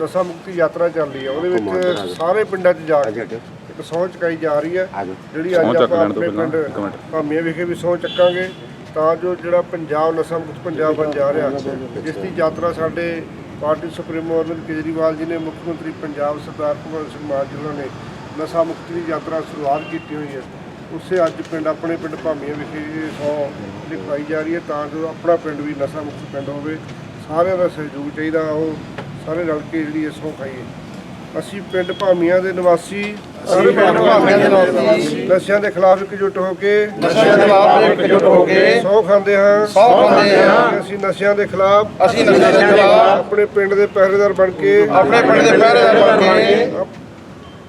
ਨਸ਼ਾ ਮੁਕਤੀ ਯਾਤਰਾ ਚੱਲ ਰਹੀ ਹੈ। ਉਹਦੇ ਵਿੱਚ ਸਾਰੇ ਪਿੰਡਾਂ 'ਚ ਜਾ ਕੇ ਇੱਕ ਸਹੁੰ ਚੁਕਾਈ ਜਾ ਰਹੀ ਹੈ। ਜਿਹੜੀ ਅੱਜ ਆਪਾਂ ਆਪਣੇ ਪਿੰਡ ਭਾਮੀਆਂ ਵਿਖੇ ਵੀ ਸਹੁੰ ਚੱਕਾਂਗੇ ਤਾਂ ਜੋ ਜਿਹੜਾ ਪੰਜਾਬ ਨਸ਼ਾ ਮੁਕਤ ਪੰਜਾਬ ਬਣ ਜਾ ਰਿਹਾ ਜਿਸ ਦੀ ਯਾਤਰਾ ਸਾਡੇ ਪਾਰਟੀ ਸੁਪਰੀਮੋ ਅਰਵਿੰਦ ਕੇਜਰੀਵਾਲ ਜੀ ਨੇ ਮੁੱਖ ਮੰਤਰੀ ਪੰਜਾਬ ਸਰਦਾਰ ਭਗਵੰਤ ਸਿੰਘ ਮਾਨ ਜੀ ਨੇ ਨਸ਼ਾ ਮੁਕਤੀ ਦੀ ਯਾਤਰਾ ਸ਼ੁਰੂਆਤ ਕੀਤੀ ਹੋਈ ਹੈ। ਉਸੇ ਅੱਜ ਪਿੰਡ ਆਪਣੇ ਪਿੰਡ ਭਾਮੀਆਂ ਵਿਖੇ ਸੌ ਲਿਖਵਾਈ ਜਾ ਰਹੀ ਹੈ ਤਾਂ ਜੋ ਆਪਣਾ ਪਿੰਡ ਵੀ ਨਸ਼ਾ ਮੁਕਤ ਪਿੰਡ ਹੋਵੇ। ਸਾਰਿਆਂ ਦਾ ਸਹਿਯੋਗ ਚਾਹੀਦਾ ਉਹ ਸਾਰੇ ਰਲ ਕੇ ਜਿਹੜੀ ਇਹ ਸਹੁੰ ਖਾਈਏ। ਅਸੀਂ ਪਿੰਡ ਭਾਮੀਆਂ ਦੇ ਨਿਵਾਸੀ ਸਾਰੇ ਪਿੰਡ ਭਾਮੀਆਂ ਦੇ ਨਿਵਾਸੀ। ਨਸ਼ਿਆਂ ਦੇ ਖਿਲਾਫ ਇਕਜੁੱਟ ਹੋ ਕੇ ਨਸ਼ਿਆਂ ਦੇ ਖਿਲਾਫ ਇਕਜੁੱਟ ਹੋ ਕੇ ਸਹੁੰ ਖਾਂਦੇ ਹਾਂ। ਸਹੁੰ ਖਾਂਦੇ ਹਾਂ। ਅਸੀਂ ਨਸ਼ਿਆਂ ਦੇ ਖਿਲਾਫ ਅਸੀਂ ਨਸ਼ਿਆਂ ਦੇ ਖਿਲਾਫ ਆਪਣੇ ਪਿੰਡ ਦੇ ਪਹਿਰੇਦਾਰ ਬਣ ਕੇ ਆਪਣੇ ਪਿੰਡ ਦੇ ਪਹਿਰੇਦਾਰ ਬਣ ਕੇ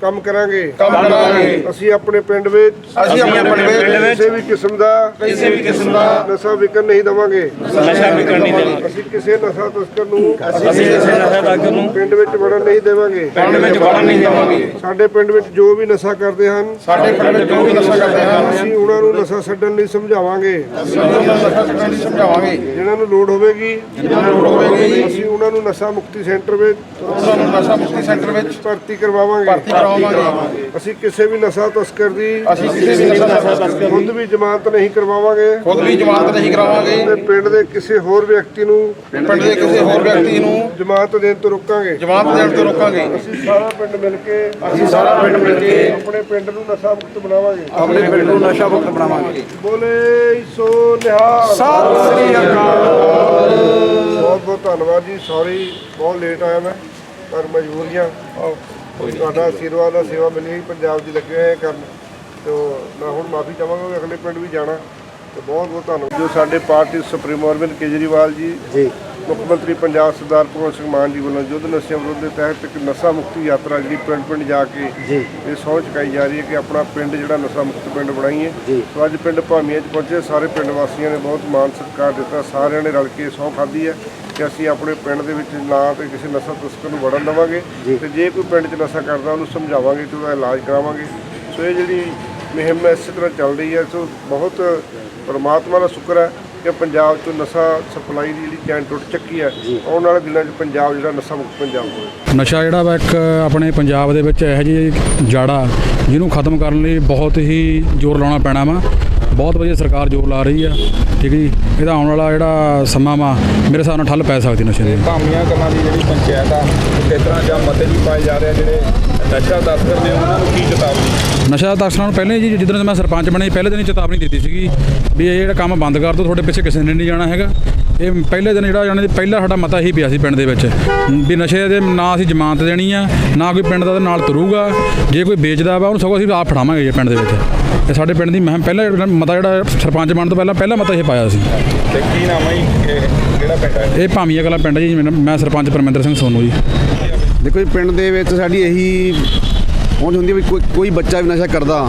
ਕੰਮ ਕਰਾਂਗੇ। ਕੰਮ ਕਰਾਂਗੇ। ਅਸੀਂ ਆਪਣੇ ਪਿੰਡ ਵਿੱਚ ਅਸੀਂ ਆਪਣੇ ਪਿੰਡ ਵਿੱਚ ਕਿਸੇ ਵੀ ਕਿਸਮ ਦਾ ਕਿਸੇ ਵੀ ਕਿਸਮ ਦਾ ਨਸ਼ਾ ਵਿਕਣ ਨਹੀਂ ਦਵਾਂਗੇ। ਨਸ਼ਾ ਵਿਕਣ ਨਹੀਂ ਦੇਣਾ ਅਸੀਂ ਕਿਸੇ ਨਸ਼ਾ ਤਸਕਰ ਨੂੰ ਅਸੀਂ ਕਿਸੇ ਨਸ਼ਾ ਤੱਕ ਨੂੰ ਪਿੰਡ ਵਿੱਚ ਵੜਨ ਨਹੀਂ ਦੇਵਾਂਗੇ। ਪਿੰਡ ਵਿੱਚ ਵੜਨ ਨਹੀਂ ਦੇਵਾਂਗੇ। ਸਾਡੇ ਪਿੰਡ ਵਿੱਚ ਜੋ ਵੀ ਨਸ਼ਾ ਕਰਦੇ ਹਨ ਸਾਡੇ ਪਿੰਡ ਵਿੱਚ ਜੋ ਵੀ ਨਸ਼ਾ ਕਰਦੇ ਹਨ ਅਸੀਂ ਉਹਨਾਂ ਨੂੰ ਨਸ਼ਾ ਛੱਡਣ ਲਈ ਸਮਝਾਵਾਂਗੇ। ਅਸੀਂ ਉਹਨਾਂ ਨੂੰ ਨਸ਼ਾ ਛੱਡਣ ਲਈ ਸਮਝਾਵਾਂਗੇ। ਜਿਨ੍ਹਾਂ ਨੂੰ ਲੋੜ ਹੋਵੇਗੀ ਲੋੜ ਹੋਵੇਗੀ ਅਸੀਂ ਉਹਨਾਂ ਨੂੰ ਨਸ਼ਾ ਮੁਕਤੀ ਸੈਂਟਰ ਵਿੱਚ ਉਹਨਾਂ ਨੂੰ ਨਸ਼ਾ ਮੁਕਤੀ ਸੈਂਟਰ ਵਿੱਚ ਭਰਤੀ ਕਰਵਾਵਾਂਗੇ। ਭਰਤੀ ਕਰਵਾਵਾਂਗੇ। ਅਸੀਂ ਕਿਸੇ ਵੀ ਨਸ਼ਾ ਤਸਕਰ ਦੀ ਅਸੀਂ ਕਿਸੇ ਵੀ ਨਸ਼ਾ ਤਸਕਰ ਖੁਦ ਵੀ ਜ਼ਮਾਨਤ ਨਹੀਂ ਕਰਵਾਵਾਂਗੇ। ਖੁਦ ਵੀ ਜ਼ਮਾਨਤ ਨਹੀਂ ਕਰਾਵਾਂਗੇ। ਤੇ ਪਿੰਡ ਦੇ ਕਿਸੇ ਹੋਰ ਵਿਅਕਤੀ ਨੂੰ ਪਿੰਡ ਦੇ ਕਿਸੇ ਹੋਰ ਵਿਅਕਤੀ ਨੂੰ ਜ਼ਮਾਨਤ ਦੇਣ ਤੋਂ ਰੋਕਾਂਗੇ। ਜ਼ਮਾਨਤ ਦੇਣ ਤੋਂ ਰੋਕਾਂਗੇ। ਅਸੀਂ ਸਾਰਾ ਪਿੰਡ ਮਿਲ ਕੇ ਅਸੀਂ ਸਾਰਾ ਪਿੰਡ ਮਿਲ ਕੇ ਆਪਣੇ ਪਿੰਡ ਨੂੰ ਨਸ਼ਾ ਮੁਕਤ ਬਣਾਵਾਂਗੇ। ਆਪਣੇ ਪਿੰਡ ਨੂੰ ਨਸ਼ਾ ਮੁਕਤ ਬਣਾਵਾਂਗੇ। ਬੋਲੇ ਸੋ ਨਿਹਾਲ। ਸਤਿ ਸ੍ਰੀ ਅਕਾਲ। ਬਹੁਤ ਬਹੁਤ ਧੰਨਵਾਦ ਜੀ ਸੌਰੀ ਬਹੁਤ ਲੇਟ ਆਇਆ ਮੈਂ ਪਰ ਮਜਬੂਰੀਆਂ। ਤੁਹਾਡਾ ਆਸ਼ੀਰਵਾਦ ਦਾ ਸੇਵਾ ਮਿਲੀ ਪੰਜਾਬ ਦੀ ਲੱਗੇ ਹੋਏ ਕਰਨ। ਤੇ ਮੈਂ ਹੁਣ ਮਾਫੀ ਚਾਹਾਂਗਾ ਅਗਲੇ ਪਿੰਡ ਵੀ ਜਾਣਾ। ਤੇ ਬਹੁਤ ਬਹੁਤ ਧੰਨਵਾਦ। ਜੋ ਸਾਡੇ ਪਾਰਟੀ ਸੁਪਰੀਮੋ ਅਰਵਿੰਦ ਕੇਜਰੀਵਾਲ ਜੀ ਜੀ। ਮੁੱਖ ਮੰਤਰੀ ਪੰਜਾਬ ਸਰਦਾਰ ਭਗਵੰਤ ਸਿੰਘ ਮਾਨ ਜੀ ਵੱਲੋਂ ਯੁੱਧ ਨਸ਼ਿਆਂ ਵਿਰੁੱਧ ਦੇ ਤਹਿਤ ਇੱਕ ਨਸ਼ਾ ਮੁਕਤੀ ਯਾਤਰਾ ਜਿਹੜੀ ਪਿੰਡ ਪਿੰਡ ਜਾ ਕੇ ਇਹ ਸਹੁੰ ਚੁਕਾਈ ਜਾ ਰਹੀ ਹੈ ਕਿ ਆਪਣਾ ਪਿੰਡ ਜਿਹੜਾ ਨਸ਼ਾ ਮੁਕਤ ਪਿੰਡ ਬਣਾਈਏ। ਸੋ ਅੱਜ ਪਿੰਡ ਭਾਮੀਆਂ 'ਚ ਪਹੁੰਚੇ। ਸਾਰੇ ਪਿੰਡ ਵਾਸੀਆਂ ਨੇ ਬਹੁਤ ਮਾਣ ਸਤਿਕਾਰ ਦਿੱਤਾ। ਸਾਰਿਆਂ ਨੇ ਰਲ ਕੇ ਸਹੁੰ ਖਾਧੀ ਹੈ ਕਿ ਅਸੀਂ ਆਪਣੇ ਪਿੰਡ ਦੇ ਵਿੱਚ ਨਾ ਤੇ ਕਿਸੇ ਨਸ਼ਾ ਤਸਕਰ ਨੂੰ ਵੜਨ ਦੇਵਾਂਗੇ ਤੇ ਜੇ ਕੋਈ ਪਿੰਡ 'ਚ ਨਸ਼ਾ ਕਰਦਾ ਉਹਨੂੰ ਸਮਝਾਵਾਂਗੇ ਤੇ ਉਹਦਾ ਇਲਾਜ ਕਰਾਵਾਂਗੇ। ਸੋ ਇਹ ਜਿਹੜੀ ਮੁਹਿੰਮ ਇਸੇ ਤਰ੍ਹਾਂ ਚੱਲ ਰਹੀ ਹੈ। ਸੋ ਬਹੁਤ ਪਰਮਾਤਮਾ ਦਾ ਸ਼ੁਕਰ ਹੈ ਕਿ ਪੰਜਾਬ 'ਚੋਂ ਨਸ਼ਾ ਸਪਲਾਈ ਦੀ ਜਿਹੜੀ ਚੈਨ ਟੁੱਟ ਚੱਕੀ ਹੈ ਆਉਣ ਵਾਲੇ ਦਿਨਾਂ 'ਚ ਪੰਜਾਬ ਜਿਹੜਾ ਨਸ਼ਾ ਮੁਕਤ ਪੰਜਾਬ ਹੋਵੇ ਨਸ਼ਾ ਜਿਹੜਾ ਵਾ ਇੱਕ ਆਪਣੇ ਪੰਜਾਬ ਦੇ ਵਿੱਚ ਇਹੋ ਜਿਹੀ ਜਾੜਾ ਜਿਹਨੂੰ ਖਤਮ ਕਰਨ ਲਈ ਬਹੁਤ ਹੀ ਜ਼ੋਰ ਲਾਉਣਾ ਪੈਣਾ ਵਾ। ਬਹੁਤ ਵਧੀਆ ਸਰਕਾਰ ਜ਼ੋਰ ਲਾ ਰਹੀ ਆ ਠੀਕ ਹੈ ਜੀ। ਇਹਦਾ ਆਉਣ ਵਾਲਾ ਜਿਹੜਾ ਸਮਾਂ ਵਾ ਮੇਰੇ ਹਿਸਾਬ ਨਾਲ ਠੱਲ ਪੈ ਸਕਦੀ ਨਸ਼ੇ ਦੀ। ਭਾਮੀਆਂ ਕਲਾਂ ਦੀ ਜਿਹੜੀ ਪੰਚਾਇਤ ਆ ਕਿਸ ਤਰ੍ਹਾਂ ਜਾਂ ਮਤੇ ਵੀ ਪਾਏ ਜਾ ਰਹੇ ਜਿਹੜੇ ਨਸ਼ਾ ਤਸਕਰ ਨੇ ਉਹਨਾਂ ਨੂੰ ਕੀ ਚੇਤਾਵਨੀ? ਨਸ਼ਾ ਤਸਕਰਾਂ ਨੂੰ ਪਹਿਲੇ ਜੀ ਜਿੱਦਣ ਮੈਂ ਸਰਪੰਚ ਬਣੇ ਪਹਿਲੇ ਦਿਨ ਹੀ ਚੇਤਾਵਨੀ ਦਿੱਤੀ ਸੀਗੀ ਵੀ ਇਹ ਜਿਹੜਾ ਕੰਮ ਬੰਦ ਕਰ ਦਿਓ ਤੁਹਾਡੇ ਪਿੱਛੇ ਕਿਸੇ ਨੇ ਨਹੀਂ ਜਾਣਾ ਹੈਗਾ। ਇਹ ਪਹਿਲੇ ਦਿਨ ਜਿਹੜਾ ਜਾਣੇ ਪਹਿਲਾ ਸਾਡਾ ਮਤਾ ਹੀ ਪਿਆ ਸੀ ਪਿੰਡ ਦੇ ਵਿੱਚ ਵੀ ਨਸ਼ੇ ਦੇ ਨਾ ਅਸੀਂ ਜ਼ਮਾਨਤ ਦੇਣੀ ਆ ਨਾ ਕੋਈ ਪਿੰਡ ਦਾ ਨਾਲ ਤੁਰੂਗਾ ਜੇ ਕੋਈ ਵੇਚਦਾ ਵਾ ਉਹਨੂੰ ਸਗੋਂ ਅਸੀਂ ਆਪ ਫੜਾਵਾਂਗੇ ਜੀ ਪਿੰਡ ਦੇ ਵਿੱਚ। ਇਹ ਸਾਡੇ ਪਿੰਡ ਦੀ ਮਹਿਮ ਪਹਿਲਾ ਜਿਹੜਾ ਮਤਾ ਜਿਹੜਾ ਸਰਪੰਚ ਬਣਨ ਤੋਂ ਪਹਿਲਾਂ ਪਹਿਲਾ ਮਤਾ ਇਹ ਪਾਇਆ ਸੀ। ਤੇ ਕੀ ਨਾਮ ਹੈ ਜੀ? ਕਿਹੜਾ ਪਿੰਡ ਹੈ ਇਹ? ਭਾਮੀਆ ਕਲਾ ਪਿੰਡ ਜੀ ਮੇਰਾ- ਮੈਂ ਸਰਪੰਚ ਪਰਮਿੰਦਰ ਸਿੰਘ ਸੋਨੂ ਜੀ। ਦੇਖੋ ਜੀ ਪਿੰਡ ਦੇ ਵਿੱਚ ਸਾਡੀ ਇਹੀ ਪਹੁੰਚ ਹੁੰਦੀ ਹੈ ਵੀ ਕੋਈ ਕੋਈ ਬੱਚਾ ਵੀ ਨਸ਼ਾ ਕਰਦਾ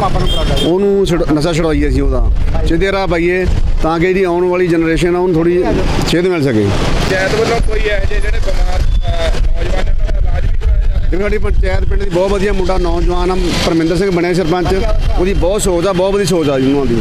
ਉਹਨੂੰ ਨਸ਼ਾ ਛੁਡਵਾਈਏ ਅਸੀਂ ਉਹਦਾ। ਸਿੱਧੇ ਰਾਹ ਪਾਈਏ ਤਾਂ ਕਿ ਜਿਹੜੀ ਆਉਣ ਵਾਲੀ ਜਨਰੇਸ਼ਨ ਆ ਉਹਨੂੰ ਥੋੜੀ ਸੇਧ ਮਿਲ ਸਕੇ। ਪੰਚਾਇਤ ਵੱਲੋਂ ਕੋਈ ਇਹੋ ਜਿਹੇ ਜਿਹੜੇ ਬਿਮਾਰ ਜਿਵੇਂ ਸਾਡੀ ਪੰਚਾਇਤ ਪਿੰਡ ਦੀ ਬਹੁਤ ਵਧੀਆ ਮੁੰਡਾ ਨੌਜਵਾਨ ਆ, ਪਰਮਿੰਦਰ ਸਿੰਘ ਬਣਿਆ ਸਰਪੰਚ। ਉਹਦੀ ਬਹੁਤ ਸੋਚ ਆ, ਬਹੁਤ ਵਧੀਆ ਸੋਚ ਆ ਜੀ ਉਹਨਾਂ ਦੀ।